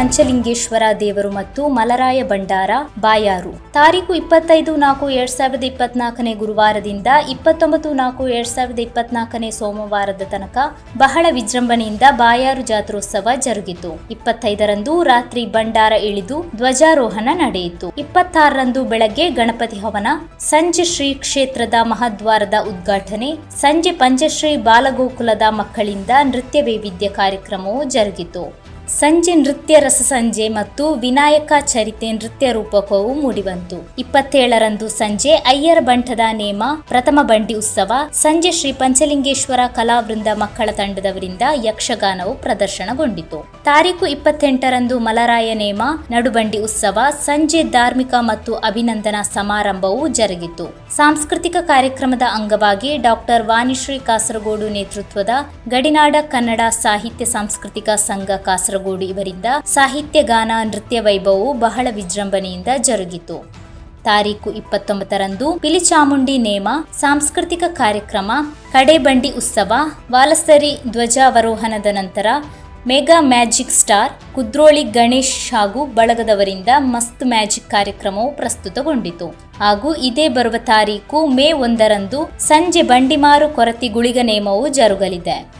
ಪಂಚಲಿಂಗೇಶ್ವರ ದೇವರು ಮತ್ತು ಮಲರಾಯ ಭಂಡಾರ, ಬಾಯಾರು. ತಾರೀಕು ಇಪ್ಪತ್ತೈದು ನಾಲ್ಕು ಎರಡ್ ಸಾವಿರದ ಇಪ್ಪತ್ನಾಲ್ಕನೇ ಗುರುವಾರದಿಂದ ಇಪ್ಪತ್ತೊಂಬತ್ತು ನಾಲ್ಕು ಎರಡ್ ಸಾವಿರದ ಇಪ್ಪತ್ನಾಲ್ಕನೇ ಸೋಮವಾರದ ತನಕ ಬಹಳ ವಿಜೃಂಭಣೆಯಿಂದ ಬಾಯಾರು ಜಾತ್ರೋತ್ಸವ ಜರುಗಿತು. ಇಪ್ಪತ್ತೈದರಂದು ರಾತ್ರಿ ಭಂಡಾರ ಇಳಿದು ಧ್ವಜಾರೋಹಣ ನಡೆಯಿತು. ಇಪ್ಪತ್ತಾರರಂದು ಬೆಳಗ್ಗೆ ಗಣಪತಿ ಹವನ, ಸಂಜೆ ಶ್ರೀ ಕ್ಷೇತ್ರದ ಮಹಾದ್ವಾರದ ಉದ್ಘಾಟನೆ, ಸಂಜೆ ಪಂಚಶ್ರೀ ಬಾಲಗೋಕುಲದ ಮಕ್ಕಳಿಂದ ನೃತ್ಯ ವೈವಿಧ್ಯ ಕಾರ್ಯಕ್ರಮವು ಜರುಗಿತು. ಸಂಜೆ ನೃತ್ಯ ರಸ ಸಂಜೆ ಮತ್ತು ವಿನಾಯಕ ಚರಿತೆ ನೃತ್ಯ ರೂಪಕವು ಮೂಡಿಬಂತು. ಇಪ್ಪತ್ತೇಳರಂದು ಸಂಜೆ ಅಯ್ಯರ ಬಂಠದ ನೇಮ, ಪ್ರಥಮ ಬಂಡಿ ಉತ್ಸವ, ಸಂಜೆ ಶ್ರೀ ಪಂಚಲಿಂಗೇಶ್ವರ ಕಲಾವೃಂದ ಮಕ್ಕಳ ತಂಡದವರಿಂದ ಯಕ್ಷಗಾನವು ಪ್ರದರ್ಶನಗೊಂಡಿತು. ತಾರೀಕು ಇಪ್ಪತ್ತೆಂಟರಂದು ಮಲರಾಯ ನೇಮ, ನಡುಬಂಡಿ ಉತ್ಸವ, ಸಂಜೆ ಧಾರ್ಮಿಕ ಮತ್ತು ಅಭಿನಂದನಾ ಸಮಾರಂಭವು ಜರುಗಿತು. ಸಾಂಸ್ಕೃತಿಕ ಕಾರ್ಯಕ್ರಮದ ಅಂಗವಾಗಿ ಡಾಕ್ಟರ್ ವಾಣಿಶ್ರೀ ಕಾಸರಗೋಡು ನೇತೃತ್ವದ ಗಡಿನಾಡ ಕನ್ನಡ ಸಾಹಿತ್ಯ ಸಾಂಸ್ಕೃತಿಕ ಸಂಘ ಕಾಸರಗೋಡು ಇವರಿಂದ ಸಾಹಿತ್ಯ, ಗಾನ, ನೃತ್ಯ ವೈಭವವು ಬಹಳ ವಿಜೃಂಭಣೆಯಿಂದ ಜರುಗಿತು. ತಾರೀಕು ಇಪ್ಪತ್ತೊಂಬತ್ತರಂದು ಪಿಲಿಚಾಮುಂಡಿ ನೇಮ, ಸಾಂಸ್ಕೃತಿಕ ಕಾರ್ಯಕ್ರಮ, ಕಡೆಬಂಡಿ ಉತ್ಸವ, ವಾಲಸರಿ ಧ್ವಜಾವರೋಹಣದ ನಂತರ mega magic star Kudroli Ganesh ಹಾಗೂ ಬಳಗದವರಿಂದ ಮಸ್ತ್ ಮ್ಯಾಜಿಕ್ ಕಾರ್ಯಕ್ರಮವು ಪ್ರಸ್ತುತಗೊಂಡಿತು. ಹಾಗೂ ಇದೇ ಬರುವ ತಾರೀಕು ಮೇ ಒಂದರಂದು ಸಂಜೆ ಬಂಡಿಮಾರು ಕೊರತಿ ಗುಳಿಗ ನೇಮವು ಜರುಗಲಿದೆ.